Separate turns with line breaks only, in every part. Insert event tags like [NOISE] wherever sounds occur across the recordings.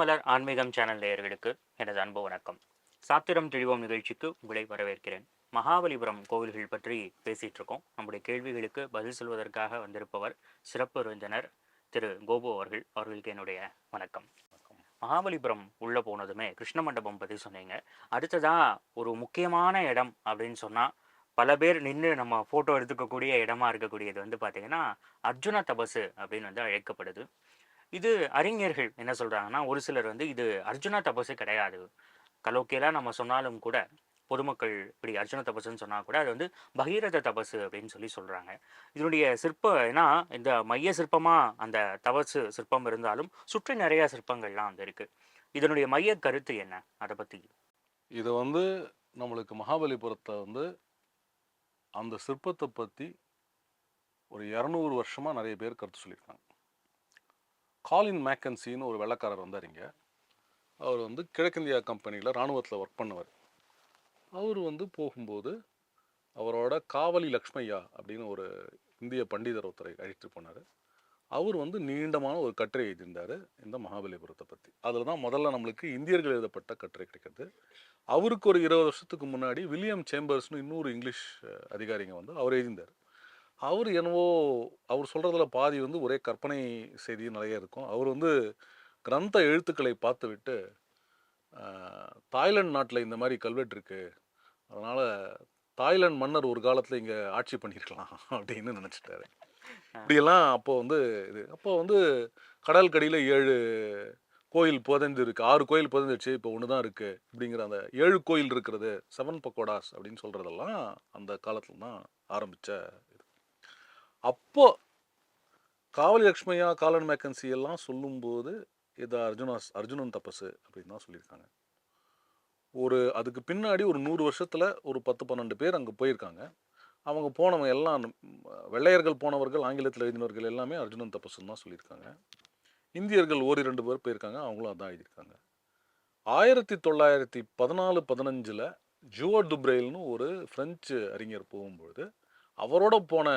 மாமலர் ஆன்மீகம் சேனல் நேயர்களுக்கு எனது அன்பு வணக்கம். சாத்திரம் தெளிவோம் நிகழ்ச்சிக்கு உங்களை வரவேற்கிறேன். மகாபலிபுரம் கோவில்கள் பற்றி பேசிட்டு இருக்கோம். நம்முடைய கேள்விகளுக்கு பதில் சொல்வதற்காக வந்திருப்பவர் சிறப்பு விருந்தினர் திரு கோபு அவர்கள். அவர்களுக்கு என்னுடைய வணக்கம். மகாபலிபுரம் உள்ள போனதுமே கிருஷ்ண மண்டபம் பற்றி சொன்னீங்க. அடுத்ததா ஒரு முக்கியமான இடம் அப்படின்னு சொன்னா பல பேர் நின்று நம்ம ஃபோட்டோ எடுத்துக்கக்கூடிய இடமா இருக்கக்கூடியது வந்து பார்த்தீங்கன்னா அர்ஜுன தபசு அப்படின்னு வந்து அழைக்கப்படுது. இது அறிஞர்கள் என்ன சொல்கிறாங்கன்னா ஒரு சிலர் வந்து இது அர்ஜுனா தபசு கிடையாது. கலோக்கியலா நம்ம சொன்னாலும் கூட பொதுமக்கள் இப்படி அர்ஜுன தபசுன்னு சொன்னால் கூட அது வந்து பகீரத தபசு அப்படின்னு சொல்லி சொல்கிறாங்க இதனுடைய சிற்பம் ஏன்னா இந்த மைய சிற்பமாக அந்த தபசு சிற்பம் இருந்தாலும் சுற்றி நிறையா சிற்பங்கள்லாம் வந்து இருக்குது இதனுடைய மைய கருத்து என்ன? அதை பற்றி
இது வந்து நம்மளுக்கு மகாபலிபுரத்தை வந்து அந்த சிற்பத்தை பற்றி ஒரு இரநூறு வருஷமாக நிறைய பேர் கருத்து சொல்லியிருக்காங்க. காலின் மேக்கன்சின்னு ஒரு வெள்ளக்காரர் வந்தார் இங்கே. அவர் வந்து கிழக்கிந்தியா கம்பெனியில் இராணுவத்தில் ஒர்க் பண்ணவர். அவர் வந்து போகும்போது அவரோட காவலி லக்ஷ்மையா அப்படின்னு ஒரு இந்திய பண்டிதர் ஒருத்தரை அழைத்து போனார். அவர் வந்து நீண்டமான ஒரு கட்டுரை எழுதியிருந்தார் இந்த மகாபலிபுரத்தை பற்றி அதில் தான் முதல்ல நம்மளுக்கு இந்தியர்கள் எழுதப்பட்ட கட்டுரை கிடைக்கிறது. அவருக்கு ஒரு இருபது வருஷத்துக்கு முன்னாடி வில்லியம் சேம்பர்ஸ்னு இன்னொரு இங்கிலீஷ் அதிகாரிங்க வந்து அவர் எழுதியிருந்தார். அவர் என்னவோ அவர் சொல்கிறதுல பாதி வந்து ஒரே கற்பனை செய்தி நிறைய இருக்கும். அவர் வந்து கிரந்த எழுத்துக்களை பார்த்து விட்டு அஹ், தாய்லாந்து நாட்டில் இந்த மாதிரி கல்வெட்டு இருக்கு. அதனால் தாய்லாந்து மன்னர் ஒரு காலத்தில் இங்கே ஆட்சி பண்ணியிருக்கலாம் [LAUGHS] அப்படின்னு நினச்சிட்டாரு. இப்படியெல்லாம் அப்போ வந்து இது அப்போ வந்து கடல் கடியில் ஏழு கோயில் புதைந்து இருக்கு. ஆறு கோயில் புதைந்துருச்சு இப்போ ஒன்று தான் இருக்கு. அப்படிங்கிற அந்த ஏழு கோயில் இருக்கிறது செவன் பக்கோடாஸ் அப்படின்னு சொல்றதெல்லாம் அந்த காலத்துல தான் ஆரம்பிச்ச இது அப்போ காவலி லக்ஷ்மையா காலன் மேக்கன்சி எல்லாம் சொல்லும்போது இது அர்ஜுனாஸ் அர்ஜுனன் தபசு அப்படின்னு தான் சொல்லியிருக்காங்க. ஒரு அதுக்கு பின்னாடி ஒரு நூறு வருஷத்தில் ஒரு பத்து பன்னெண்டு பேர் அங்கே போயிருக்காங்க. அவங்க போனவங்க எல்லாம் வெள்ளையர்கள் போனவர்கள் ஆங்கிலத்தில் எழுதினவர்கள் எல்லாமே அர்ஜுனன் தபசுன்னு தான் சொல்லியிருக்காங்க. இந்தியர்கள் ஓரிரண்டு பேர் போயிருக்காங்க அவங்களும் அதான் எழுதியிருக்காங்க. ஆயிரத்தி தொள்ளாயிரத்தி பதினாலு பதினஞ்சில் ஜுவோ துப்ரெயில்னு ஒரு பிரெஞ்சு அறிஞர் போகும்பொழுது அவரோட போன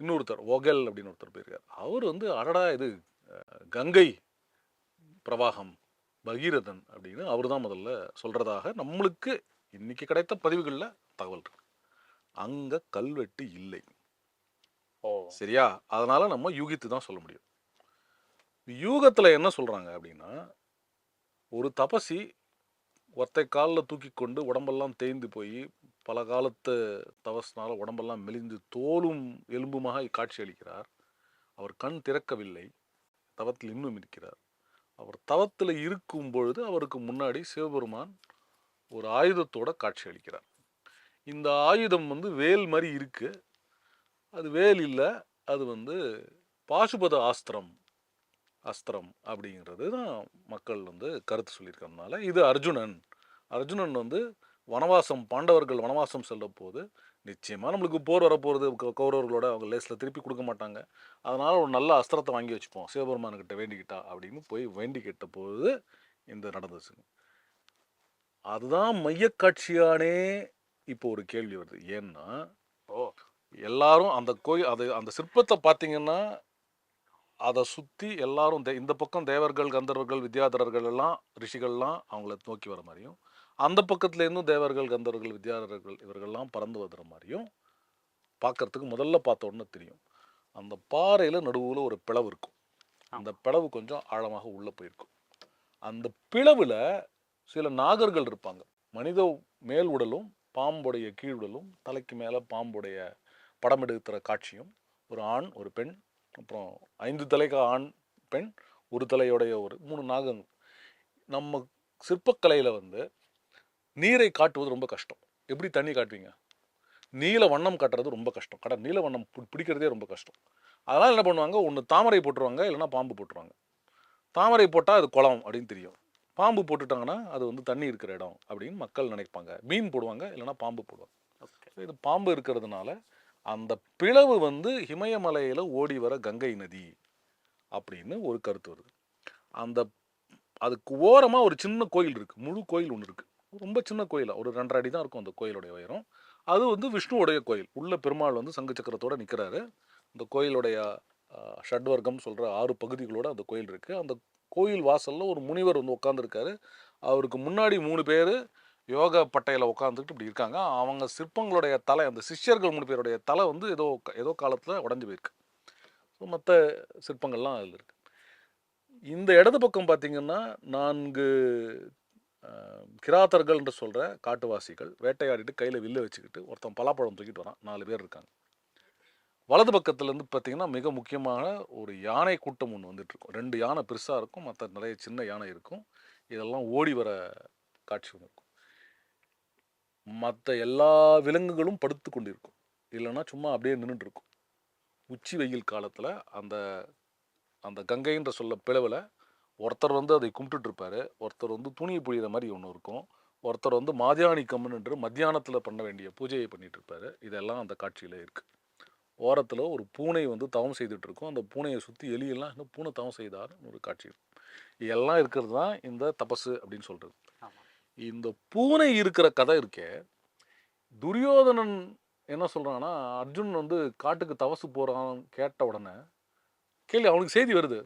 இன்னொருத்தர் ஒகல் அப்படின்னு ஒருத்தர் போயிருக்கார். அவர் வந்து அடடா இது கங்கை பிரவாகம் பகீரதன் அப்படின்னு அவர் தான் முதல்ல சொல்றதாக நம்மளுக்கு இன்னைக்கு கிடைத்த பதிவுகளில் தகவல் இருக்கு. அங்க கல்வெட்டு இல்லை.
ஓ.
சரியா? அதனால நம்ம யூகித்து தான் சொல்ல முடியும். யூகத்துல என்ன சொல்றாங்க அப்படின்னா ஒரு தபசி ஒத்தை காலில் தூக்கி கொண்டு உடம்பெல்லாம் தேய்ந்து போய் பல காலத்து தவஸ்னால உடம்பெல்லாம் மெலிந்து தோலும் எலும்புமாக காட்சி அளிக்கிறார். அவர் கண் திறக்கவில்லை. தவத்தில் இன்னும் இருக்கிறார். அவர் தவத்தில் இருக்கும் பொழுது அவருக்கு முன்னாடி சிவபெருமான் ஒரு ஆயுதத்தோட காட்சி அளிக்கிறார். இந்த ஆயுதம் வந்து வேல் மாதிரி இருக்கு. அது வேல் இல்லை அது வந்து பாசுபத ஆஸ்திரம் அஸ்திரம் அப்படிங்கிறது தான் மக்கள் வந்து கருத்து சொல்லியிருக்கறதுனால இது அர்ஜுனன். அர்ஜுனன் வந்து வனவாசம் பாண்டவர்கள் வனவாசம் செல்ல போது நிச்சயமாக நம்மளுக்கு போர் வரப்போகிறது கௌரவர்களோட அவங்க லேஸில் திருப்பி கொடுக்க மாட்டாங்க. அதனால் ஒரு நல்ல அஸ்திரத்தை வாங்கி வச்சுப்போம். சிவபெருமான்கிட்ட வேண்டிக்கிட்டா அப்படின்னு போய் வேண்டி கேட்ட போது இந்த நடந்துச்சுங்க. அதுதான் மையக்காட்சியானே இப்போ ஒரு கேள்வி வருது. ஏன்னா
ஓ
எல்லாரும் அந்த கோயில் அது அந்த சிற்பத்தை பார்த்தீங்கன்னா அதை சுற்றி எல்லாரும் தே- இந்த பக்கம் தேவர்கள் கந்தர்வர்கள் வித்யாதரர்கள் எல்லாம் ரிஷிகள்லாம் அவங்கள நோக்கி வர மாதிரியும் அந்த பக்கத்துல இருந்தும் தேவர்கள் கந்தர்வர்கள் வித்யாதரர்கள் இவர்கள்லாம் பறந்து வர மாதிரியும் பார்க்கறதுக்கு முதல்ல பார்த்த உடனே தெரியும். அந்த பாறையில் நடுவில் ஒரு பிளவு இருக்கும். அந்த பிளவு கொஞ்சம் ஆழமாக உள்ளே போயிருக்கும். அந்த பிளவில் சில நாகர்கள் இருப்பாங்க. மனித மேல் உடலும் பாம்புடைய கீழ் உடலும் தலைக்கு மேலே பாம்புடைய படம் எடுக்கிற காட்சியும் ஒரு ஆண் ஒரு பெண் அப்புறம் ஐந்து தலைக்கு ஆண் பெண் ஒரு தலையுடைய ஒரு மூணு நாகங்கள். நம்ம சிற்பக்கலையில் வந்து நீரை காட்டுவது ரொம்ப கஷ்டம். எப்படி தண்ணி காட்டுவீங்க? நீல வண்ணம் காட்டுறது ரொம்ப கஷ்டம். கடை நீல வண்ணம் பிடிக்கிறதே ரொம்ப கஷ்டம். அதனால் என்ன பண்ணுவாங்க? ஒன்று தாமரை போட்டுருவாங்க இல்லைன்னா பாம்பு போட்டுருவாங்க. தாமரை போட்டால் அது குளம் அப்படின்னு தெரியும். பாம்பு போட்டுட்டாங்கன்னா அது வந்து தண்ணி இருக்கிற இடம் அப்படின்னு மக்கள் நினைப்பாங்க. மீன் போடுவாங்க இல்லைன்னா பாம்பு போடுவாங்க. இது பாம்பு இருக்கிறதுனால அந்த பிளவு வந்து இமயமலையில் ஓடி வர கங்கை நதி அப்படின்னு ஒரு கருத்து வருது. அந்த அதுக்கு ஓரமாக ஒரு சின்ன கோயில் இருக்குது முழு கோயில் ஒன்று இருக்குது ரொம்ப சின்ன கோயில்? ஒரு ரெண்டரை அடி தான் இருக்கும் அந்த கோயிலுடைய உயரம். அது வந்து விஷ்ணுவுடைய கோயில். உள்ள பெருமாள் வந்து சங்கு சக்கரத்தோட நிற்கிறாரு அந்த கோயிலுடைய ஷட்வர்க்கம் சொல்கிற ஆறு பகுதிகளோட அந்த கோயில் இருக்குது அந்த கோயில் வாசலில் ஒரு முனிவர் வந்து உட்காந்துருக்காரு அவருக்கு முன்னாடி மூணு பேர் யோக பட்டையில் உட்காந்துக்கிட்டு இப்படி இருக்காங்க. அவங்க சிற்பங்களுடைய தலை அந்த சிஷ்யர்கள் மூணு பேருடைய தலை வந்து ஏதோ ஏதோ காலத்தில் உடஞ்சி போயிருக்கு. ஸோ மற்ற சிற்பங்கள்லாம் அதில் இருக்குது இந்த இடது பக்கம் பார்த்தீங்கன்னா நான்கு கிராத்தர்கள் என்று சொல்கிற காட்டுவாசிகள் வேட்டையாடிட்டு கையில் வில்லு வச்சுக்கிட்டு ஒருத்தன் பலாப்பழம் தூக்கிட்டு வரான். நாலு பேர் இருக்காங்க. வலது பக்கத்துலேருந்து பார்த்தீங்கன்னா மிக முக்கியமான ஒரு யானை கூட்டம் ஒன்று வந்துட்டுருக்கும் ரெண்டு யானை பெருசாக இருக்கும் மற்ற நிறைய சின்ன யானை இருக்கும். இதெல்லாம் ஓடி வர காட்சி ஒன்று இருக்கும். மற்ற எல்லா விலங்குகளும் படுத்து கொண்டிருக்கும். இல்லைன்னா சும்மா அப்படியே நின்றுட்டுருக்கும் உச்சி வெயில் காலத்தில் அந்த அந்த கங்கைன்ற சொல்ல பிளவில் ஒருத்தர் வந்து அதை கும்பிட்டுட்டு இருப்பாரு ஒருத்தர் வந்து துணியை புழியிற மாதிரி ஒன்று இருக்கும். ஒருத்தர் வந்து மாதியானி கம்மன் என்று மத்தியானத்தில் பண்ண வேண்டிய பூஜையை பண்ணிட்டு இருப்பாரு இதெல்லாம் அந்த காட்சியில் இருக்கு. ஓரத்தில் ஒரு பூனை வந்து தவம் செய்துட்டு இருக்கும் அந்த பூனையை சுற்றி எலியெல்லாம் இன்னும் பூனை தவம் செய்தார்னு ஒரு காட்சி இதெல்லாம் இருக்கிறது தான் இந்த தபசு அப்படின்னு சொல்கிறது இந்த பூனை இருக்கிற கதை இருக்கே. துரியோதனன் என்ன சொல்றான்னா அர்ஜுன் வந்து காட்டுக்கு தவசு போறான் கேட்ட உடனே கேள்வி அவனுக்கு செய்தி வருது.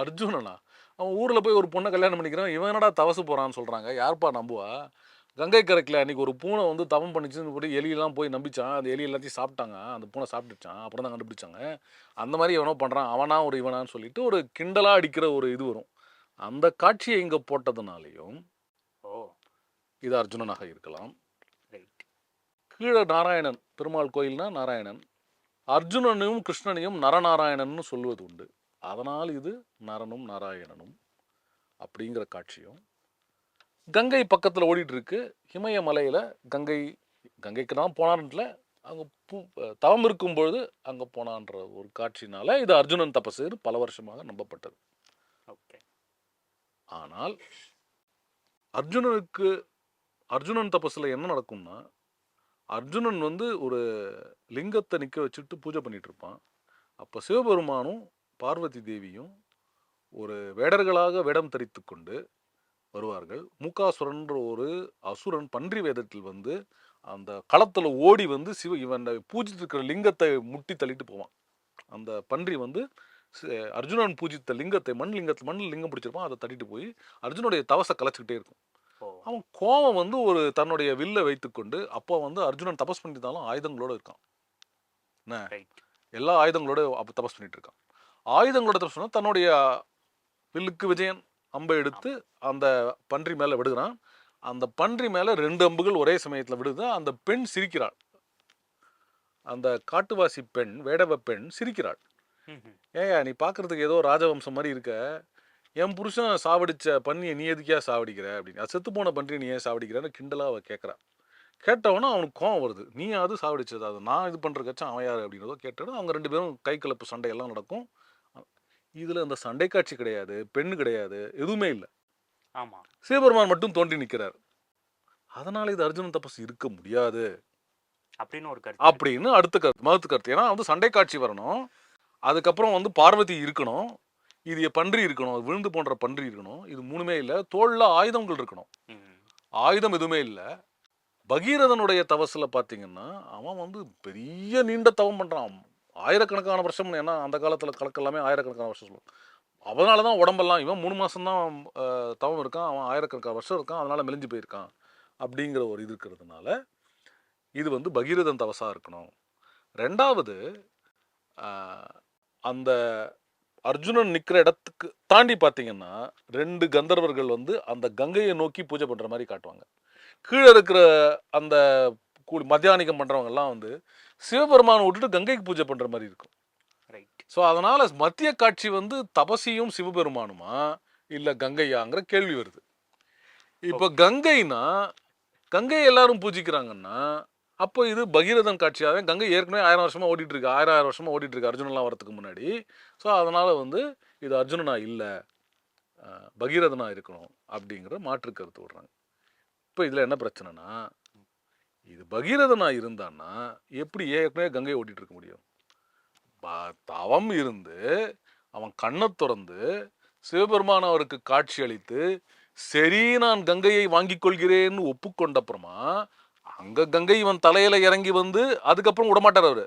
அர்ஜுனனா? அவன் ஊர்ல போய் ஒரு பொண்ணை கல்யாணம் பண்ணிக்கிறான். இவன் என்னடா தவசு போறான்னு சொல்றாங்க. யார்ப்பா நம்புவா? கங்கை கரைக்கில் அன்னைக்கு ஒரு பூனை வந்து தவம் பண்ணிச்சுன்னு கூட எலியெல்லாம் போய் நம்பிச்சான். அந்த எலி எல்லாத்தையும் சாப்பிட்டாங்க. அந்த பூனை சாப்பிட்டுச்சான். அப்புறம் தான் கண்டுபிடிச்சாங்க. அந்த மாதிரி எவனோ பண்றான். அவனா ஒரு இவனான்னு சொல்லிட்டு ஒரு கிண்டலா அடிக்கிற ஒரு இது வரும். அந்த காட்சியை இங்க போட்டதுனாலையும்
ஓ
இது அர்ஜுனனாக இருக்கலாம். கீழே நாராயணன் பெருமாள் கோயில்னா நாராயணன். அர்ஜுனனையும் கிருஷ்ணனையும் நரநாராயணன்னு சொல்வது உண்டு. அதனால் இது நரனும் நாராயணனும் அப்படிங்கிற காட்சியும். கங்கை பக்கத்தில் ஓடிட்டு இருக்கு இமயமலையில் கங்கை கங்கைக்கு தான் போனான்ல அங்கே பூ தவம் இருக்கும் பொழுது அங்கே போனான்ற ஒரு காட்சினால இது அர்ஜுனன் தபசு பல வருஷமாக நம்பப்பட்டது.
ஓகே.
ஆனால் அர்ஜுனனுக்கு அர்ஜுனன் தபஸில் என்ன நடக்கும்னா அர்ஜுனன் வந்து ஒரு லிங்கத்தை நிற்க வச்சுட்டு பூஜை பண்ணிட்டு இருப்பான் அப்போ சிவபெருமானும் பார்வதி தேவியும் ஒரு வேடர்களாக வேடம் தரித்து கொண்டு வருவார்கள். மூகாசுரன்ற ஒரு அசுரன் பன்றி வேதத்தில் வந்து அந்த களத்தில் ஓடி வந்து சிவ இவன் பூஜித்து இருக்கிற லிங்கத்தை முட்டி தள்ளிட்டு போவான். அந்த பன்றி வந்து அர்ஜுனன் பூஜித்த லிங்கத்தை மண் லிங்கத்தை மண் லிங்கம் பிடிச்சிருப்பான். அதை தட்டிட்டு போய் அர்ஜுனுடைய தவசை கலைச்சிக்கிட்டே இருக்கும். அவன் கோவம் வந்து ஒரு தன்னுடைய வில்லை வைத்துக்கொண்டு அப்போ வந்து அர்ஜுனன் தபஸ் பண்ணியிருந்தாலும் ஆயுதங்களோட இருக்கான். என்ன? எல்லா ஆயுதங்களோட அப்போ தபஸ் பண்ணிட்டு இருக்கான். ஆயுதங்களோட தபஸ் தன்னுடைய வில்லுக்கு விஜயன் அம்பை எடுத்து அந்த பன்றி மேலே விடுகிறான். அந்த பன்றி மேலே ரெண்டு அம்புகள் ஒரே சமயத்தில் விடுது. அந்த பெண் சிரிக்கிறாள். அந்த காட்டுவாசி பெண் வேடவ பெண் சிரிக்கிறாள். ஏயா நீ பார்க்கறதுக்கு ஏதோ ராஜவம்சம் மாதிரி இருக்க. என் புருஷன் சாவடிச்ச பன்னியை நீ எதுக்கியா சாவடிக்கிற அப்படின்னு. செத்து போன பன்றி நீ ஏன் சாவடிக்கிறன்னு கிண்டலா அவ கேட்குறா கேட்டவொன்னே அவனுக்கு கோவம் வருது. நீ அது சாவடிச்சது? அது நான் இது பண்ணுறக்கச்சும் அவன் யார் அப்படின்றதோ கேட்டது அவங்க ரெண்டு பேரும் கை கலப்பு சண்டை எல்லாம் நடக்கும். இதில் அந்த சண்டை காட்சி கிடையாது பெண்ணு கிடையாது எதுவுமே இல்லை.
ஆமா.
சிவபெருமான் மட்டும் தோன்றி நிற்கிறார் அதனால இது அர்ஜுனன் தபஸ் இருக்க முடியாது.
அப்படின்னு ஒரு கருத்து
அப்படின்னு அடுத்த கருத்து மறுத்து கருத்து. ஏன்னா வந்து சண்டை காட்சி வரணும். அதுக்கப்புறம் வந்து பார்வதி இருக்கணும். இது பன்றி இருக்கணும் விழுந்து போன்ற பன்றி இருக்கணும். இது மூணுமே இல்லை. தோல்ல ஆயுதங்கள் இருக்கணும். ஆயுதம் எதுவுமே இல்லை. பகீரதனுடைய தவசில் பார்த்தீங்கன்னா அவன் வந்து பெரிய நீண்ட தவம் பண்ணுறான் ஆயிரக்கணக்கான வருஷம் ஏன்னா அந்த காலத்தில் கணக்கு எல்லாமே ஆயிரக்கணக்கான வருஷம் சொல்லுவாங்க. அதனால தான் உடம்பெல்லாம் இவன் மூணு மாதம்தான் தவம் இருக்கான். அவன் ஆயிரக்கணக்கான வருஷம் இருக்கான். அதனால மெலிஞ்சு போயிருக்கான். அப்படிங்கிற ஒரு இது இருக்கிறதுனால இது வந்து பகீரதன் தவசா இருக்கணும். ரெண்டாவது அந்த அர்ஜுனன் நிற்கிற இடத்துக்கு தாண்டி பார்த்தீங்கன்னா ரெண்டு கந்தர்வர்கள் வந்து அந்த கங்கையை நோக்கி பூஜை பண்ணுற மாதிரி காட்டுவாங்க. கீழே இருக்கிற அந்த கூ மத்தியானிகம் பண்ணுறவங்க எல்லாம் வந்து சிவபெருமானை விட்டுட்டு கங்கைக்கு பூஜை பண்ணுற மாதிரி இருக்கும்.
ரைட்
ஸோ அதனால மத்திய காட்சி வந்து தபசியும் சிவபெருமானுமா இல்லை கங்கையாங்கிற கேள்வி வருது. இப்போ கங்கைனா கங்கை எல்லாரும் பூஜிக்கிறாங்கன்னா அப்போ இது பகீரதன் காட்சியாக கங்கை ஏற்கனவே ஆயிரம் வருஷமாக ஓடிட்டு இருக்கு ஆயிரம் ஆயிரம் வருஷமாக ஓடிட்டு இருக்கு அர்ஜுனன்லாம் வரதுக்கு முன்னாடி. ஸோ அதனால் வந்து இது அர்ஜுனனா இல்லை பகீரதனா இருக்கணும் அப்படிங்கிற மாற்று கருத்து விடுறாங்க. இப்போ இதில் என்ன பிரச்சனைனா இது பகீரதனா இருந்தான்னா எப்படி ஏற்கனவே கங்கை ஓட்டிகிட்டு இருக்க முடியும்? ப- தவம் இருந்து அவன் கண்ணை திறந்து சிவபெருமான் அவருக்கு காட்சி அளித்து சரி நான் கங்கையை வாங்கிக் கொள்கிறேன்னு ஒப்புக்கொண்ட அப்புறமா அங்க கங்கை இவன் தலையில இறங்கி வந்து அதுக்கப்புறம் விடமாட்டார் அவரு.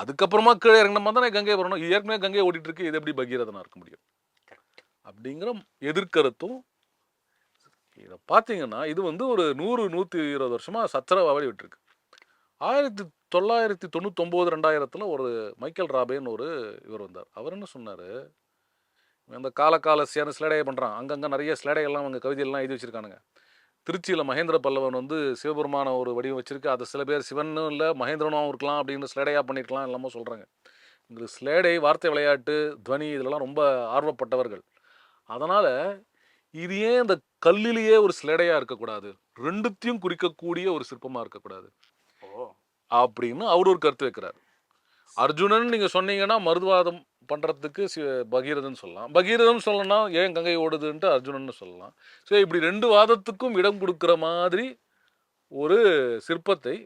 அதுக்கப்புறமா கீழே இறங்கின மாதிரி தானே கங்கை வரணும். ஏற்கனவே கங்கை ஓடிட்டு இருக்கு. இது எப்படி பகீரதனா இருக்க முடியும்? அப்படிங்கிற எதிர்கருத்தும் இதை பார்த்தீங்கன்னா இது வந்து ஒரு நூறு நூற்றி இருபது வருஷமாக சச்சரவாடி விட்டுருக்கு. ஆயிரத்தி தொள்ளாயிரத்தி தொண்ணூத்தொம்போது ரெண்டாயிரத்தில் ஒரு மைக்கேல் ராபேன்னு ஒரு இவர் வந்தார். அவர் என்ன சொன்னார்? இந்த காலகால சேன ஸ்லேடையை பண்ணுறான் அங்கங்கே நிறைய ஸ்லேடைகள்லாம் அவங்க கவிதையெல்லாம் எழுதி வச்சுருக்கானுங்க. திருச்சியில் மகேந்திர பல்லவன் வந்து சிவபெருமான ஒரு வடிவம் வச்சிருக்கு. அது சில பேர் சிவனும் இல்லை மகேந்திரனும் இருக்கலாம் அப்படின்னு ஸ்லேடையாக பண்ணியிருக்கலாம் எல்லாமே சொல்கிறாங்க இந்த ஸ்லேடை வார்த்தை விளையாட்டு துவனி இதெல்லாம் ரொம்ப ஆர்வப்பட்டவர்கள். அதனால் இது ஏன் இந்த கல்லிலேயே ஒரு ஸ்லேடையாக இருக்கக்கூடாது? ரெண்டுத்தையும் குறிக்கக்கூடிய ஒரு சிற்பமாக இருக்கக்கூடாது.
ஓ.
அப்படின்னு அவர் ஒரு கருத்து வைக்கிறார். அர்ஜுனன் நீங்கள் சொன்னீங்கன்னா மருதுவாதம் பண்ணுறதுக்கு சி பகீரதன் சொல்லலாம். பகீரதன் சொல்லணும்னா ஏன் கங்கை ஓடுதுன்ட்டு அர்ஜுனன் சொல்லலாம். ஸோ இப்படி ரெண்டு வாதத்துக்கும் இடம் கொடுக்குற மாதிரி ஒரு சிற்பத்தை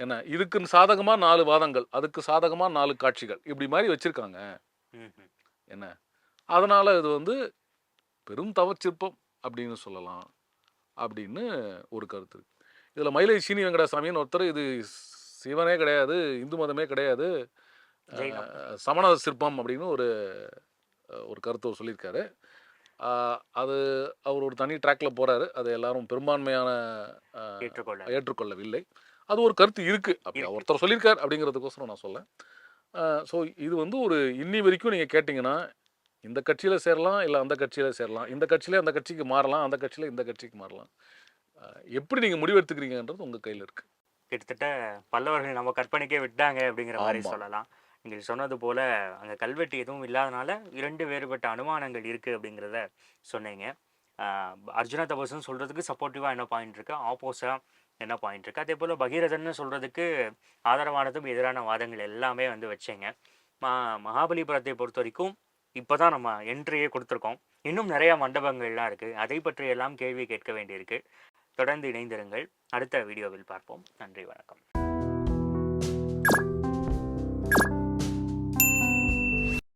என்ன இதுக்கு சாதகமாக நாலு வாதங்கள் அதுக்கு சாதகமாக நாலு காட்சிகள் இப்படி மாதிரி வச்சுருக்காங்க. என்ன அதனால் இது வந்து பெரும் தவச்சிற்பம் அப்படின்னு சொல்லலாம் அப்படின்னு ஒரு கருத்து இதில் மயிலை சீனி வெங்கடாசாமின்னு ஒருத்தர் இது சிவனே கிடையாது இந்து மதமே கிடையாது சமண சிற்பம் அப்படின்னு ஒரு ஒரு கருத்து அவர் சொல்லியிருக்காரு. அது அவர் ஒரு தனி ட்ராக்ல போறாரு. அதை எல்லாரும் பெரும்பான்மையான
ஏற்றுக்கொள்ள
ஏற்றுக்கொள்ளவில்லை. அது ஒரு கருத்து இருக்கு. அப்படி. ஒருத்தர் சொல்லியிருக்கார் அப்படிங்கிறதுக்கோசரம் நான் சொல்லேன் ஸோ இது வந்து ஒரு இன்னி வரைக்கும் நீங்கள் கேட்டிங்கன்னா இந்த கட்சியில் சேரலாம் இல்லை அந்த கட்சியில் சேரலாம். இந்த கட்சியில அந்த கட்சிக்கு மாறலாம் அந்த கட்சியில் இந்த கட்சிக்கு மாறலாம். எப்படி நீங்கள் முடிவெடுத்துக்கிறீங்கன்றது உங்கள் கையில் இருக்கு.
கிட்டத்தட்ட பல்லவர்கள் நம்ம கற்பனைக்கே விட்டாங்க அப்படிங்கிற மாதிரி. சொல்லலாம். நீங்கள் சொன்னது போல் அங்கே கல்வெட்டு எதுவும் இல்லாதனால இரண்டு வேறுபட்ட அனுமானங்கள் இருக்குது அப்படிங்கிறத சொன்னீங்க. அர்ஜுன தபசுன்னு சொல்கிறதுக்கு சப்போர்ட்டிவாக என்ன பாயிண்ட் இருக்குது ஆப்போஸாக என்ன பாயிண்ட் இருக்குது அதே போல் பகீரதன் சொல்கிறதுக்கு ஆதரவானதும் எதிரான வாதங்கள் எல்லாமே வந்து வச்சேங்க. மா மகாபலிபுரத்தை பொறுத்த வரைக்கும் இப்போ தான் நம்ம என்ட்ரியே கொடுத்துருக்கோம். இன்னும் நிறையா மண்டபங்கள்லாம் இருக்குது அதை பற்றியெல்லாம் கேள்வி கேட்க வேண்டியிருக்கு. தொடர்ந்து இணைந்திருங்கள். அடுத்த வீடியோவில் பார்ப்போம். நன்றி வணக்கம்.